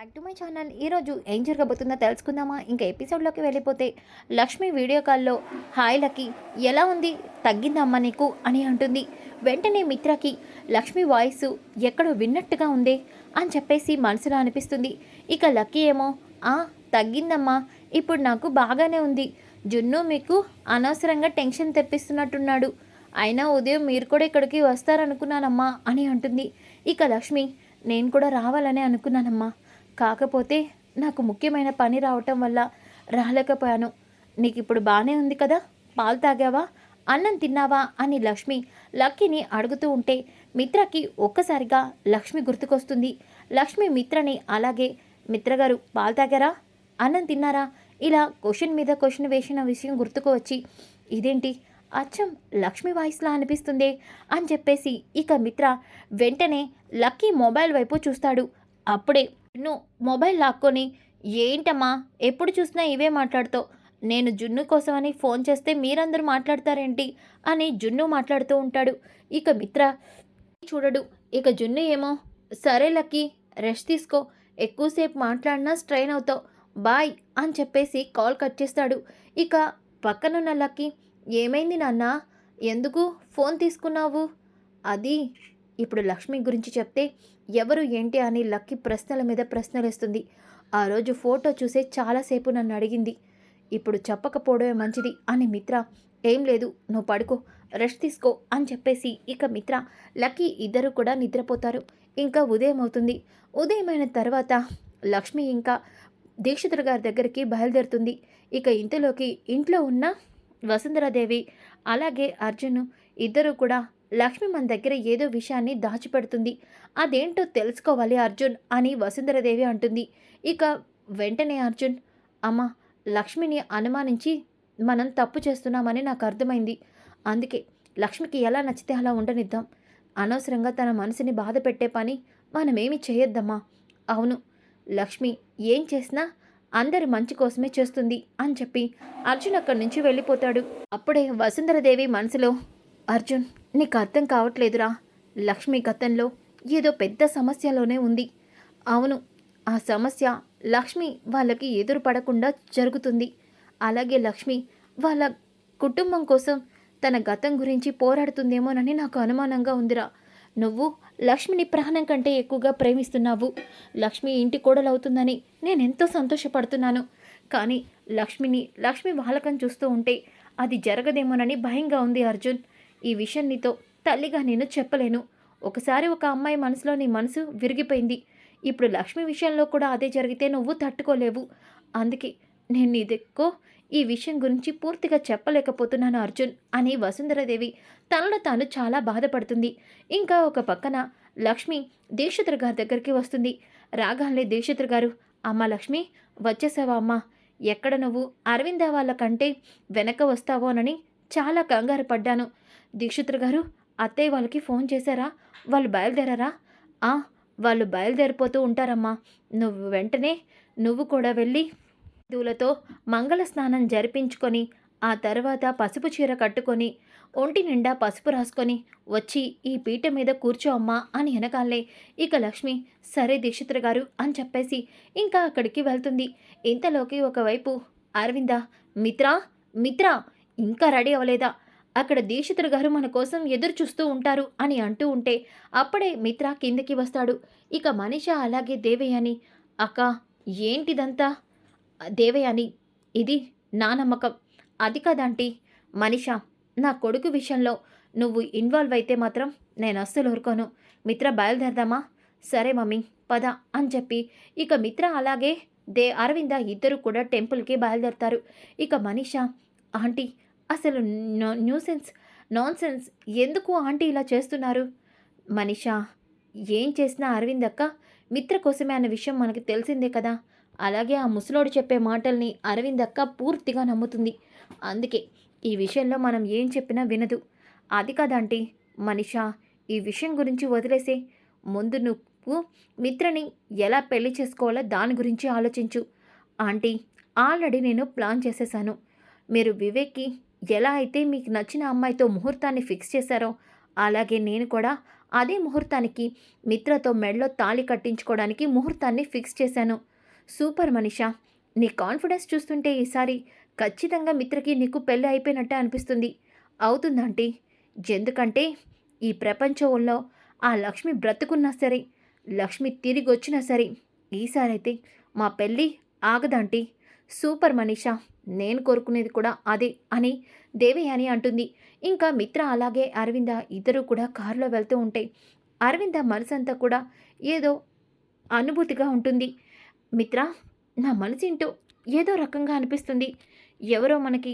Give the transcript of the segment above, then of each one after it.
Back to my channel. ఈరోజు ఏం జరగబోతుందో తెలుసుకుందామా? ఇంకా ఎపిసోడ్లోకి వెళ్ళిపోతే లక్ష్మి వీడియో కాల్లో హాయ్ లక్కీ ఎలా ఉంది? తగ్గిందమ్మా నీకు? అని అంటుంది. వెంటనే మిత్రకి లక్ష్మి వాయిస్ ఎక్కడో విన్నట్టుగా ఉంది అని చెప్పేసి మనసులో అనిపిస్తుంది. ఇక లక్కీ ఏమో ఆ తగ్గిందమ్మా ఇప్పుడు నాకు బాగానే ఉంది. జున్ను మీకు అనవసరంగా టెన్షన్ తెప్పిస్తున్నట్టున్నాడు. అయినా ఉదయం మీరు కూడా ఇక్కడికి వస్తారనుకున్నానమ్మా అని అంటుంది. ఇక లక్ష్మి నేను కూడా రావాలనే అనుకున్నానమ్మా. కాకపోతే నాకు ముఖ్యమైన పని రావటం వల్ల రాలేకపోయాను. నీకు ఇప్పుడు బాగానే ఉంది కదా? పాలు తాగావా? అన్నం తిన్నావా? అని లక్ష్మి లక్కీని అడుగుతూ ఉంటే మిత్రకి ఒక్కసారిగా లక్ష్మి గుర్తుకొస్తుంది. లక్ష్మి మిత్రని అలాగే మిత్రగారు పాలు తాగారా? అన్నం తిన్నారా? ఇలా క్వశ్చన్ మీద క్వశ్చన్ వేసిన విషయం గుర్తుకు వచ్చి ఇదేంటి? అచ్చం లక్ష్మి వాయిస్లా అనిపిస్తుందే అని చెప్పేసి ఇక మిత్ర వెంటనే లక్కీ మొబైల్ వైపు చూస్తాడు. అప్పుడే నువ్వు మొబైల్ లాక్కొని ఏంటమ్మా? ఎప్పుడు చూసినా ఇవే మాట్లాడుతావు. నేను జున్ను కోసమని ఫోన్ చేస్తే మీరందరూ మాట్లాడతారేంటి? అని జున్ను మాట్లాడుతూ ఉంటాడు. ఇక మిత్ర చూడడు. ఇక జున్ను ఏమో సరే లక్కీ రెస్ట్ తీసుకో. ఎక్కువసేపు మాట్లాడినా స్ట్రెయిన్ అవుతావు. బాయ్ అని చెప్పేసి కాల్ కట్ చేస్తాడు. ఇక పక్కనున్న లక్కీ ఏమైంది నాన్న? ఎందుకు ఫోన్ తీసుకున్నావు? అది ఇప్పుడు లక్ష్మి గురించి చెప్తే ఎవరు ఏంటి అని లక్కీ ప్రశ్నల మీద ప్రశ్నలేస్తుంది. ఆ రోజు ఫోటో చూసే చాలాసేపు నన్ను అడిగింది. ఇప్పుడు చెప్పకపోవడమే మంచిది అని మిత్ర ఏం లేదు నువ్వు పడుకో రెస్ట్ తీసుకో అని చెప్పేసి ఇక మిత్ర లక్కీ ఇద్దరు కూడా నిద్రపోతారు. ఇంకా ఉదయం అవుతుంది. ఉదయమైన తర్వాత లక్ష్మి ఇంకా దీక్షితుల గారి దగ్గరికి బయలుదేరుతుంది. ఇక ఇంతలోకి ఇంట్లో ఉన్న వసుంధరాదేవి అలాగే అర్జున్ ఇద్దరు కూడా లక్ష్మి మన దగ్గర ఏదో విషయాన్ని దాచిపెడుతుంది. అదేంటో తెలుసుకోవాలి అర్జున్ అని వసుంధరదేవి అంటుంది. ఇక వెంటనే అర్జున్ అమ్మ లక్ష్మిని అనుమానించి మనం తప్పు చేస్తున్నామని నాకు అర్థమైంది. అందుకే లక్ష్మికి ఎలా నచ్చితే అలా ఉండనిద్దాం. అనవసరంగా తన మనసుని బాధ పెట్టే పని మనమేమి చేయొద్దమ్మా. అవును లక్ష్మి ఏం చేసినా అందరి మంచి కోసమే చేస్తుంది అని చెప్పి అర్జున్ అక్కడి నుంచి వెళ్ళిపోతాడు. అప్పుడే వసుంధరదేవి మనసులో అర్జున్ నీకు అర్థం కావట్లేదురా. లక్ష్మి గతంలో ఏదో పెద్ద సమస్యలోనే ఉంది. అవును ఆ సమస్య లక్ష్మి వాళ్ళకి ఎదురు పడకుండా జరుగుతుంది. అలాగే లక్ష్మి వాళ్ళ కుటుంబం కోసం తన గతం గురించి పోరాడుతుందేమోనని నాకు అనుమానంగా ఉందిరా. నువ్వు లక్ష్మిని ప్రాణం కంటే ఎక్కువగా ప్రేమిస్తున్నావు. లక్ష్మి ఇంటి కోడలవుతుందని నేను ఎంతో సంతోషపడుతున్నాను. కానీ లక్ష్మిని లక్ష్మి వాళ్ళకం చూస్తూ ఉంటే అది జరగదేమోనని భయంగా ఉంది అర్జున్. ఈ విషయం నీతో తల్లిగా నేను చెప్పలేను. ఒకసారి ఒక అమ్మాయి మనసులో నీ మనసు విరిగిపోయింది. ఇప్పుడు లక్ష్మి విషయంలో కూడా అదే జరిగితే నువ్వు తట్టుకోలేవు. అందుకే నేను నీ ఈ విషయం గురించి పూర్తిగా చెప్పలేకపోతున్నాను అర్జున్ అని వసుంధరదేవి తనలో తాను చాలా బాధపడుతుంది. ఇంకా ఒక పక్కన లక్ష్మి దీక్షితుల గారి దగ్గరికి వస్తుంది. రాగానే దీక్షితుల గారు అమ్మ లక్ష్మి వచ్చేసావా అమ్మ? ఎక్కడ నువ్వు? అరవింద వాళ్ళ కంటే వెనక వస్తావోనని చాలా కంగారు పడ్డాను. దీక్షిత్ర గారు అత్తయ్య వాళ్ళకి ఫోన్ చేశారా? వాళ్ళు బయలుదేరారా? ఆ వాళ్ళు బయలుదేరిపోతూ ఉంటారమ్మా. నువ్వు వెంటనే నువ్వు కూడా వెళ్ళి హిందువులతో మంగళ స్నానం జరిపించుకొని ఆ తర్వాత పసుపు చీర కట్టుకొని ఒంటి నిండా పసుపు రాసుకొని వచ్చి ఈ పీట మీద కూర్చో అమ్మా అని వెనకాలే ఇక లక్ష్మి సరే దీక్షిత్ర గారు అని చెప్పేసి ఇంకా అక్కడికి వెళ్తుంది. ఇంతలోకి ఒకవైపు అరవింద మిత్రా మిత్రా ఇంకా రెడీ అవ్వలేదా? అక్కడ దీక్షితుల గారు మన కోసం ఎదురు చూస్తూ ఉంటారు అని అంటూ ఉంటే అప్పుడే మిత్ర కిందకి వస్తాడు. ఇక మనిష అలాగే దేవయాని అక్క ఏంటిదంతా? దేవయాని ఇది నా నమ్మకం. అది కదంటీ మనిష నా కొడుకు విషయంలో నువ్వు ఇన్వాల్వ్ అయితే మాత్రం నేను అస్సలు ఊరుకోను. మిత్ర బయలుదేరదామా? సరే మమ్మీ పద అని చెప్పి ఇక మిత్ర అలాగే దే అరవింద ఇద్దరు కూడా టెంపుల్కి బయలుదేరతారు. ఇక మనీష ఆంటీ అసలు న్యూసెన్స్ నాన్ సెన్స్ ఎందుకు ఆంటీ ఇలా చేస్తున్నారు? మనిషా ఏం చేసినా అరవింద్ అక్క మిత్ర కోసమే అన్న విషయం మనకి తెలిసిందే కదా. అలాగే ఆ ముసలోడు చెప్పే మాటల్ని అరవింద్ అక్క పూర్తిగా నమ్ముతుంది. అందుకే ఈ విషయంలో మనం ఏం చెప్పినా వినదు. అది కాదంటీ మనిషా ఈ విషయం గురించి వదిలేసే. ముందు నువ్వు మిత్రని ఎలా పెళ్ళి చేసుకోవాలో దాని గురించి ఆలోచించు. ఆంటీ ఆల్రెడీ నేను ప్లాన్ చేసేసాను. మీరు వివేక్కి ఎలా అయితే మీకు నచ్చిన అమ్మాయితో ముహూర్తాన్ని ఫిక్స్ చేశారో అలాగే నేను కూడా అదే ముహూర్తానికి మిత్రతో మెడలో తాళి కట్టించుకోవడానికి ముహూర్తాన్ని ఫిక్స్ చేశాను. సూపర్ మనిషా! నీ కాన్ఫిడెన్స్ చూస్తుంటే ఈసారి ఖచ్చితంగా మిత్రకి నీకు పెళ్ళి అయిపోయినట్టే అనిపిస్తుంది. అవుతుందంటీ ఎందుకంటే ఈ ప్రపంచంలో ఆ లక్ష్మి బ్రతుకున్నా సరే లక్ష్మి తిరిగి వచ్చినా సరే ఈసారైతే మా పెళ్ళి ఆగదంటీ సూపర్ మనీషా! నేను కోరుకునేది కూడా అదే అని దేవయాని అంటుంది. ఇంకా మిత్ర అలాగే అరవింద ఇద్దరు కూడా కారులో వెళ్తూ ఉంటే అరవింద మనసంతా కూడా ఏదో అనుభూతిగా ఉంటుంది. మిత్ర నా మనసేంటో ఏదో రకంగా అనిపిస్తుంది. ఎవరో మనకి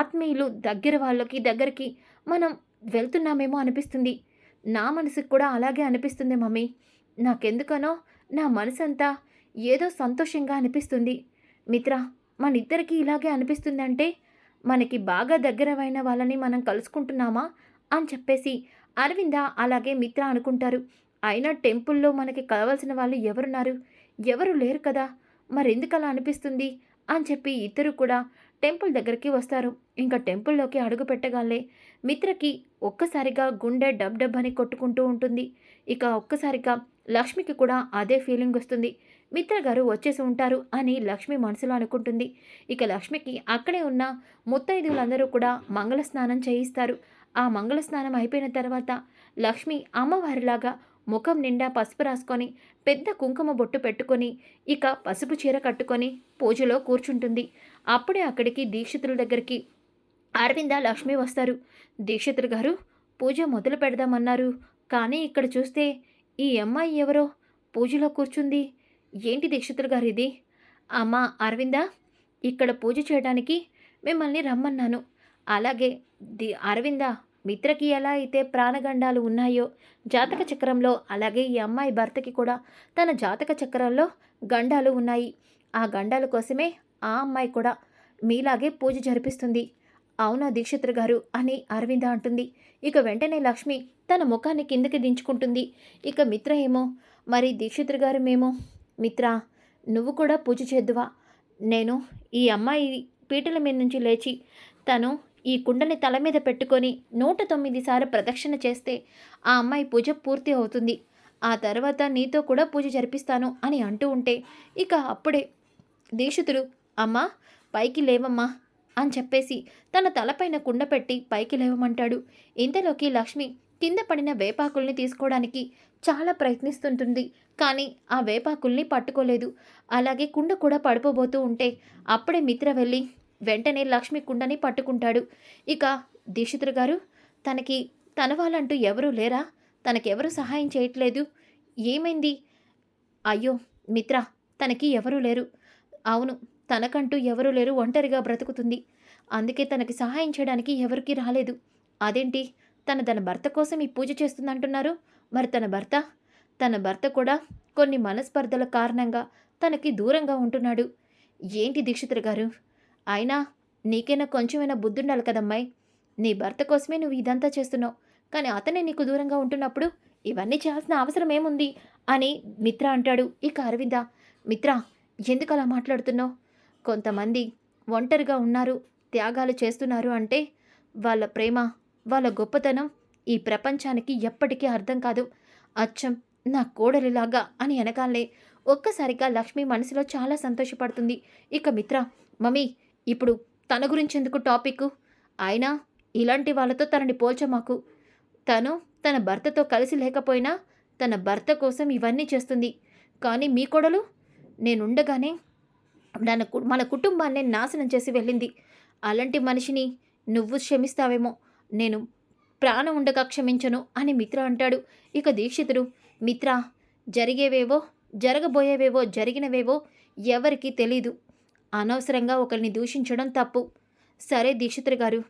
ఆత్మీయులు దగ్గర వాళ్ళకి దగ్గరికి మనం వెళ్తున్నామేమో అనిపిస్తుంది. నా మనసుకు కూడా అలాగే అనిపిస్తుంది మమ్మీ. నాకెందుకనో నా మనసంతా ఏదో సంతోషంగా అనిపిస్తుంది. మిత్ర మన ఇద్దరికి ఇలాగే అనిపిస్తుందంటే మనకి బాగా దగ్గరమైన వాళ్ళని మనం కలుసుకుంటున్నామా? అని చెప్పేసి అరవింద అలాగే మిత్ర అనుకుంటారు. అయినా టెంపుల్లో మనకి కలవాల్సిన వాళ్ళు ఎవరున్నారు? ఎవరు లేరు కదా? మరెందుకు అలా అనిపిస్తుంది? అని చెప్పి ఇద్దరు కూడా టెంపుల్ దగ్గరికి వస్తారు. ఇంకా టెంపుల్లోకి అడుగు పెట్టగాలే మిత్రకి ఒక్కసారిగా గుండె డబ్ డబ్ అని కొట్టుకుంటూ ఉంటుంది. ఇక ఒక్కసారిగా లక్ష్మికి కూడా అదే ఫీలింగ్ వస్తుంది. మిత్ర గారు వచ్చేసి ఉంటారు అని లక్ష్మి మనసులో అనుకుంటుంది. ఇక లక్ష్మికి అక్కడే ఉన్న ముత్తైదువులందరూ కూడా మంగళ స్నానం చేయిస్తారు. ఆ మంగళ స్నానం అయిపోయిన తర్వాత లక్ష్మి అమ్మవారిలాగా ముఖం నిండా పసుపు రాసుకొని పెద్ద కుంకుమ బొట్టు పెట్టుకొని ఇక పసుపు చీర కట్టుకొని పూజలో కూర్చుంటుంది. అప్పుడే అక్కడికి దీక్షితుల దగ్గరికి అరవింద లక్ష్మి వస్తారు. దీక్షితులు గారు పూజ మొదలు పెడదామన్నారు. కానీ ఇక్కడ చూస్తే ఈ అమ్మాయి ఎవరో? పూజలో కూర్చుంది. ఏంటి దీక్షితులు గారు ఇది అమ్మా అరవింద ఇక్కడ పూజ చేయడానికి మిమ్మల్ని రమ్మన్నాను. అలాగే ది అరవింద మిత్రకి ఎలా అయితే ప్రాణగండాలు ఉన్నాయో జాతక చక్రంలో అలాగే ఈ అమ్మాయి భర్తకి కూడా తన జాతక చక్రంలో గండాలు ఉన్నాయి. ఆ గండాల కోసమే ఆ అమ్మాయి కూడా మీలాగే పూజ జరిపిస్తుంది. అవునా దీక్షిత్ర గారు అని అరవింద అంటుంది. ఇక వెంటనే లక్ష్మి తన ముఖాన్ని కిందకి దించుకుంటుంది. ఇక మిత్ర ఏమో మరి దీక్షిత్ర గారు మేము మిత్ర నువ్వు కూడా పూజ చేద్దువా? నేను ఈ అమ్మాయి పీటల మీద నుంచి లేచి తను ఈ కుండని తల మీద పెట్టుకొని నూట తొమ్మిది సార్లు ప్రదక్షిణ చేస్తే ఆ అమ్మాయి పూజ పూర్తి అవుతుంది. ఆ తర్వాత నీతో కూడా పూజ జరిపిస్తాను అని అంటూ ఉంటే ఇక అప్పుడే దీక్షితుడు అమ్మా పైకి లేవమ్మా అని చెప్పేసి తన తలపైన కుండ పెట్టి పైకి లేవమంటాడు. ఇంతలోకి లక్ష్మి కింద పడిన వేపాకుల్ని తీసుకోవడానికి చాలా ప్రయత్నిస్తుంటుంది. కానీ ఆ వేపాకుల్ని పట్టుకోలేదు. అలాగే కుండ కూడా పడిపోబోతూ ఉంటే అప్పుడే మిత్ర వెళ్ళి వెంటనే లక్ష్మి కుండని పట్టుకుంటాడు. ఇక దీక్షితుడు గారు తనకి తన వాళ్ళంటూ ఎవరూ లేరా? తనకెవరు సహాయం చేయట్లేదు. ఏమైంది? అయ్యో మిత్ర తనకి ఎవరూ లేరు. అవును తనకంటూ ఎవరూ లేరు ఒంటరిగా బ్రతుకుతుంది. అందుకే తనకి సహాయం చేయడానికి ఎవరికీ రాలేదు. అదేంటి? తన తన భర్త కోసం ఈ పూజ చేస్తుందంటున్నారు? మరి తన భర్త? తన భర్త కూడా కొన్ని మనస్పర్ధల కారణంగా తనకి దూరంగా ఉంటున్నాడు. ఏంటి దీక్షితులు గారు? అయినా నీకైనా కొంచెమైనా బుద్ధుండాలి కదమ్మాయి. నీ భర్త కోసమే నువ్వు ఇదంతా చేస్తున్నావు. కానీ అతనే నీకు దూరంగా ఉంటున్నప్పుడు ఇవన్నీ చేయాల్సిన అవసరం ఏముంది? అని మిత్ర అంటాడు. ఇక అరవింద మిత్ర ఎందుకు అలా మాట్లాడుతున్నావు? కొంతమంది ఒంటరిగా ఉన్నారు త్యాగాలు చేస్తున్నారు అంటే వాళ్ళ ప్రేమ వాళ్ళ గొప్పతనం ఈ ప్రపంచానికి ఎప్పటికీ అర్థం కాదు. అచ్చం నా కోడలిలాగా అని వెనకాలే ఒక్కసారిగా లక్ష్మి మనసులో చాలా సంతోషపడుతుంది. ఇక మిత్ర మమ్మీ ఇప్పుడు తన గురించి ఎందుకు టాపిక్ అయినా ఇలాంటి వాళ్ళతో తనని పోల్చమాకు తను తన భర్తతో కలిసి లేకపోయినా తన భర్త కోసం ఇవన్నీ చేస్తుంది. కానీ మీ కొడలు? నేనుండగానే మన మన కుటుంబాన్ని నాశనం చేసి వెళ్ళింది. అలాంటి మనిషిని నువ్వు క్షమిస్తావేమో. నేను ప్రాణం ఉండగా క్షమించను అని మిత్ర అంటాడు. ఇక దీక్షితుడు మిత్ర జరిగేవేవో జరగబోయేవేవో జరిగినవేవో ఎవరికీ తెలీదు. అనవసరంగా ఒకరిని దూషించడం తప్పు. సరే దీక్షితుడు గారు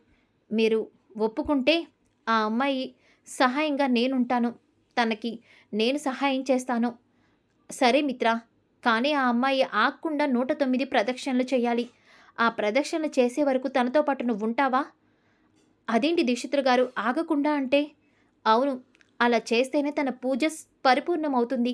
మీరు ఒప్పుకుంటే ఆ అమ్మాయి సహాయంగా నేనుంటాను. తనకి నేను సహాయం చేస్తాను. సరే మిత్ర కానీ ఆ అమ్మాయి ఆగకుండా నూట తొమ్మిది ప్రదక్షిణలు చేయాలి. ఆ ప్రదక్షిణలు చేసే వరకు తనతో పాటు నువ్వు ఉంటావా? అదేంటి దీక్షితులు గారు? ఆగకుండా అంటే? అవును అలా చేస్తేనే తన పూజ పరిపూర్ణమవుతుంది.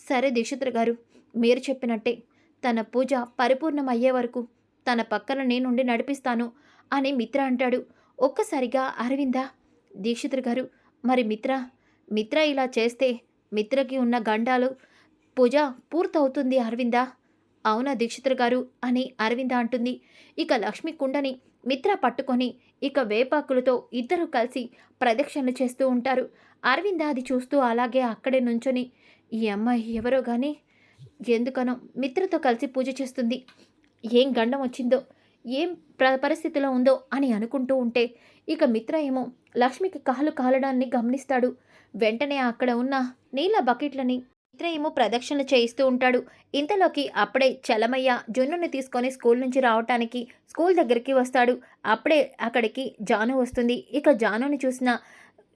సరే దీక్షితులు గారు మీరు చెప్పినట్టే. తన పూజ పరిపూర్ణం అయ్యే వరకు తన పక్కన నేనుండి నడిపిస్తాను అని మిత్ర అంటాడు. ఒక్కసారిగా అరవింద! దీక్షితులు గారు మరి మిత్ర? మిత్ర ఇలా చేస్తే మిత్రకి ఉన్న గండాలు పూజ పూర్తవుతుంది అరవింద? అవునా దీక్షితులు గారు అని అరవింద అంటుంది. ఇక లక్ష్మి కుండని మిత్ర పట్టుకొని ఇక వేపాకులతో ఇద్దరు కలిసి ప్రదక్షిణలు చేస్తూ ఉంటారు. అరవింద అది చూస్తూ అలాగే అక్కడే నుంచొని ఈ అమ్మాయి ఎవరో కానీ ఎందుకనో మిత్రతో కలిసి పూజ చేస్తుంది. ఏం గండం వచ్చిందో ఏం ప్ర పరిస్థితిలో ఉందో అని అనుకుంటూ ఉంటే ఇక మిత్ర ఏమో లక్ష్మికి కాలు కాలడాన్ని గమనిస్తాడు. వెంటనే అక్కడ ఉన్న నీళ్ళ బకెట్లని మిత్ర ఏమో ప్రదక్షిణలు చేయిస్తూ ఉంటాడు. ఇంతలోకి అప్పుడే చలమయ్య జున్నుని తీసుకొని స్కూల్ నుంచి రావటానికి స్కూల్ దగ్గరికి వస్తాడు. అప్పుడే అక్కడికి జాను వస్తుంది. ఇక జానుని చూసిన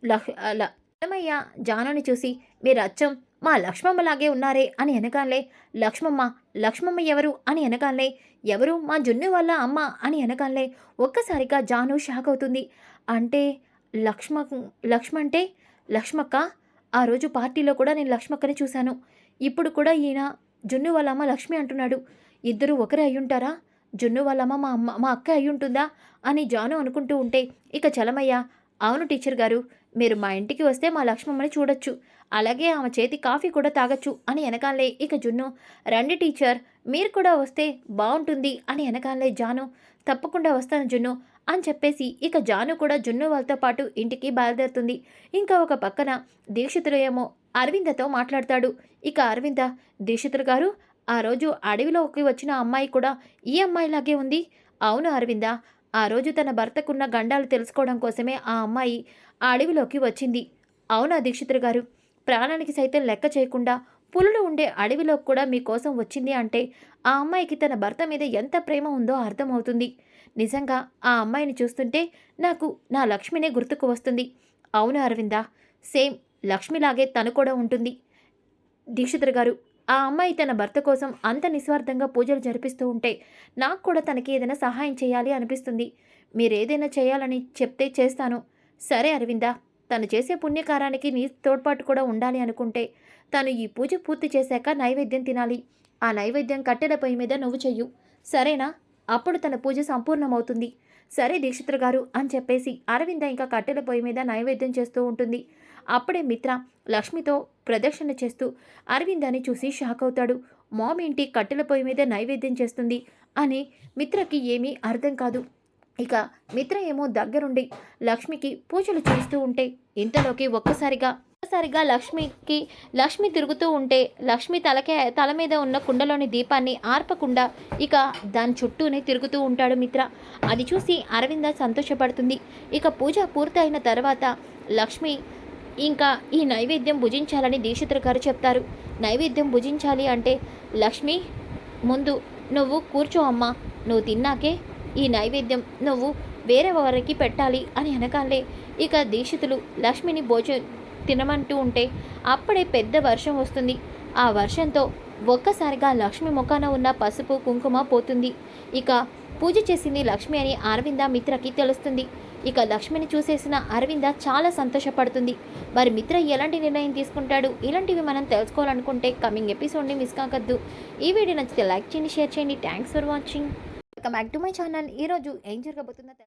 లక్ ల- చలమయ్య జానుని చూసి మీరు అచ్చం మా లక్ష్మమ్మలాగే ఉన్నారే అని అనగానే లక్ష్మమ్మ లక్ష్మమ్మ ఎవరు? అని అనగానే ఎవరు? మా జున్ను వాళ్ళ అమ్మ అని అనగానే ఒక్కసారిగా జాను షాక్ అవుతుంది. అంటే లక్ష్మ లక్ష్మ అంటే లక్ష్మక్క? ఆ రోజు పార్టీలో కూడా నేను లక్ష్మక్కని చూశాను. ఇప్పుడు కూడా ఈయన జున్ను వాళ్ళ అమ్మ లక్ష్మి అంటున్నాడు. ఇద్దరు ఒకరే అయ్యుంటారా? జున్ను వాళ్ళ అమ్మ మా అమ్మ మా అక్క అయ్యుంటుందా? అని జాను అనుకుంటూ ఉంటే ఇక చలమయ్య అవును టీచర్ గారు మీరు మా ఇంటికి వస్తే మా లక్ష్మమ్మని చూడొచ్చు. అలాగే ఆమె చేతి కాఫీ కూడా తాగొచ్చు అని వెనకాలే ఇక జున్ను. రండి టీచర్ మీరు కూడా వస్తే బాగుంటుంది అని వెనకాలే జాను. తప్పకుండా వస్తాను జున్ను. అని చెప్పేసి ఇక జాను కూడా జున్ను వాళ్ళతో పాటు ఇంటికి బయలుదేరుతుంది. ఇంకా ఒక పక్కన దీక్షితులు ఏమో అరవిందతో మాట్లాడతాడు. ఇక అరవింద దీక్షితులు గారు ఆ రోజు అడవిలోకి వచ్చిన అమ్మాయి కూడా ఈ అమ్మాయిలాగే ఉంది. అవును అరవింద ఆ రోజు తన భర్తకున్న గండాలు తెలుసుకోవడం కోసమే ఆ అమ్మాయి ఆ అడవిలోకి వచ్చింది. అవునా దీక్షితులు గారు? ప్రాణానికి సైతం లెక్క చేయకుండా పులులు ఉండే అడవిలో కూడా మీకోసం వచ్చింది అంటే ఆ అమ్మాయికి తన భర్త మీద ఎంత ప్రేమ ఉందో అర్థమవుతుంది. నిజంగా ఆ అమ్మాయిని చూస్తుంటే నాకు నా లక్ష్మినే గుర్తుకు వస్తుంది. అవును అరవిందా సేమ్ లక్ష్మిలాగే తను కూడా ఉంటుంది. దీక్షితుడు గారు ఆ అమ్మాయి తన భర్త కోసం అంత నిస్వార్థంగా పూజలు జరిపిస్తూ ఉంటే నాకు కూడా తనకి ఏదైనా సహాయం చేయాలి అనిపిస్తుంది. మీరేదైనా చేయాలని చెప్తే చేస్తాను. సరే అరవిందా తను చేసే పుణ్యకారానికి నీ తోడ్పాటు కూడా ఉండాలి అనుకుంటే తను ఈ పూజ పూర్తి చేశాక నైవేద్యం తినాలి. ఆ నైవేద్యం కట్టెల పొయ్యి మీద నువ్వు చెయ్యు. సరేనా? అప్పుడు తన పూజ సంపూర్ణమవుతుంది. సరే దీక్షిత్ర గారు అని చెప్పేసి అరవింద ఇంకా కట్టెల పొయ్యి మీద నైవేద్యం చేస్తూ ఉంటుంది. అప్పుడే మిత్ర లక్ష్మితో ప్రదక్షిణ చేస్తూ అరవిందాన్ని చూసి షాక్ అవుతాడు. మామ్ ఏంటి కట్టెల పొయ్యి మీద నైవేద్యం చేస్తుంది అని మిత్రకి ఏమీ అర్థం కాదు. ఇక మిత్ర ఏమో దగ్గరుండి లక్ష్మికి పూజలు చేస్తూ ఉంటే ఇంతలోకి ఒక్కసారిగా ఒక్కసారిగా లక్ష్మికి లక్ష్మి తిరుగుతూ ఉంటే లక్ష్మి తలకే తల మీద ఉన్న కుండలోని దీపాన్ని ఆర్పకుండా ఇక దాని చుట్టూనే తిరుగుతూ ఉంటాడు మిత్ర. అది చూసి అరవింద సంతోషపడుతుంది. ఇక పూజ పూర్తయిన తర్వాత లక్ష్మి ఇంకా ఈ నైవేద్యం భుజించాలని దీక్షితులు గారు చెప్తారు. నైవేద్యం భుజించాలి అంటే లక్ష్మి ముందు నువ్వు కూర్చో అమ్మా. నువ్వు తిన్నాకే ఈ నైవేద్యం నువ్వు వేరే వారికి పెట్టాలి అని అనగానే ఇక దీక్షితులు లక్ష్మిని భోజ తినమంటూ ఉంటే అప్పుడే పెద్ద వర్షం వస్తుంది. ఆ వర్షంతో ఒక్కసారిగా లక్ష్మి ముఖాన ఉన్న పసుపు కుంకుమ పోతుంది. ఇక పూజ చేసింది లక్ష్మి అని అరవింద మిత్రకి తెలుస్తుంది. ఇక లక్ష్మిని చూసేసిన అరవింద చాలా సంతోషపడుతుంది. మరి మిత్ర ఎలాంటి నిర్ణయం తీసుకుంటాడు? ఇలాంటివి మనం తెలుసుకోవాలనుకుంటే కమింగ్ ఎపిసోడ్ని మిస్ కాకద్దు. ఈ వీడియో నచ్చితే లైక్ చేయండి షేర్ చేయండి. Thanks for watching welcome back to my channel ఈరోజు ఏం జరగబోతుందో